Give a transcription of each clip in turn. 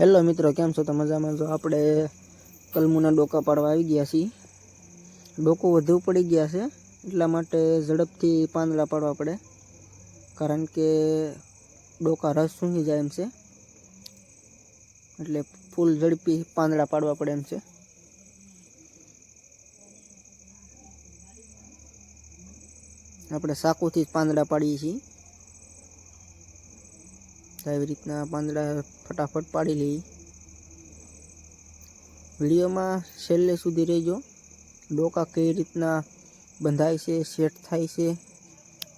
Hello મિત્રો, કેમ છો? તો મજામાં. જો આપણે કલમુના ડોકા પાડવા આવી ગયા છીએ. ડોકો વધુ પડી ગયા છે, એટલા માટે ઝડપથી પાંદડા પાડવા પડે. કારણ કે ડોકા રસ સૂંઘી જાય એમ છે. એટલે ફૂલ ઝડપી પાંદડા પાડવા પડે એમ છે. આપણે સાકુથી જ પાંદડા પાડીએ છીએ. આવી રીતના પાંદડા ફટાફટ પાડી લઈએ વિડીયોમાં છેલ્લે સુધી રહેજો. ડોકા કઈ રીતના બંધાય છે, સેટ થાય છે,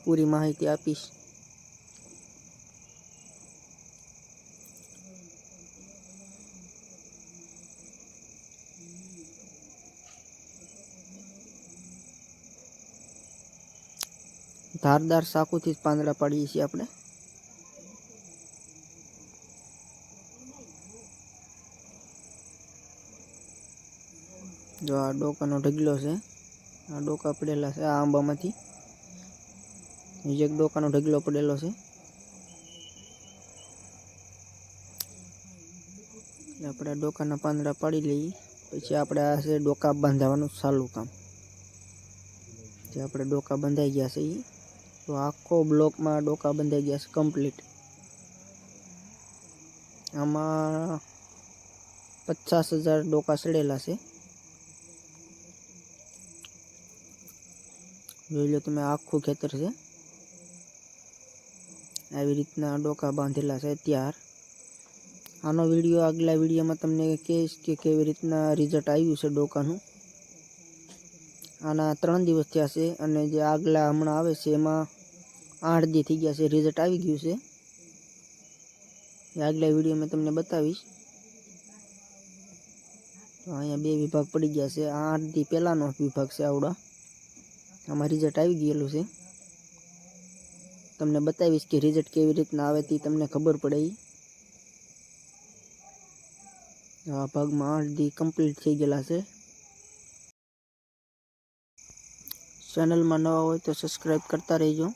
પૂરી માહિતી આપીશ. ધારદાર સાકુથી જ પાંદડા પાડીએ છીએ આપણે. જો આ ડોકાનો ઢગલો છે. આ ડોકા પડેલા છે, આ આંબામાંથી. બીજો એક ડોકાનો ઢગલો પડેલો છે. એટલે આપણે આ ડોકાના પાંદડા પાડી લઈએ. પછી આપણે આ છે ડોકા બાંધવાનું ચાલુ કામ. જે આપણે ડોકા બંધાઈ ગયા છે એ તો આખો બ્લોકમાં ડોકા બંધાઈ ગયા છે કમ્પ્લીટ. આમાં પચાસ હજાર ડોકા સડેલા છે. જોઈ લો તમે, આખું ખેતર છે. આવી રીતના ડોકા બાંધેલા છે ત્યાર આનો વીડિયો આગલા વિડીયોમાં તમને કહીશ કે કેવી રીતના રિઝલ્ટ આવ્યું છે ડોકાનું. આના ત્રણ દિવસ થયા છે અને જે આગલા હમણાં આવે છે એમાં આઠ દી થઈ ગયા છે રિઝલ્ટ આવી ગયું છે. એ આગલા વિડીયોમાં તમને બતાવીશ. તો અહીંયા બે વિભાગ પડી ગયા છે આઠ દી પહેલાંનો વિભાગ છે આવડા. આમાં રિઝલ્ટ આવી ગયેલું છે. તમને બતાવીશ કે રિઝલ્ટ કેવી રીતના આવે તે તમને ખબર પડે. આ ભાગમાં આઠ દી કમ્પ્લીટ થઈ ગયેલા છે. ચેનલમાં નવા હોય તો સબસ્ક્રાઈબ કરતા રહેજો.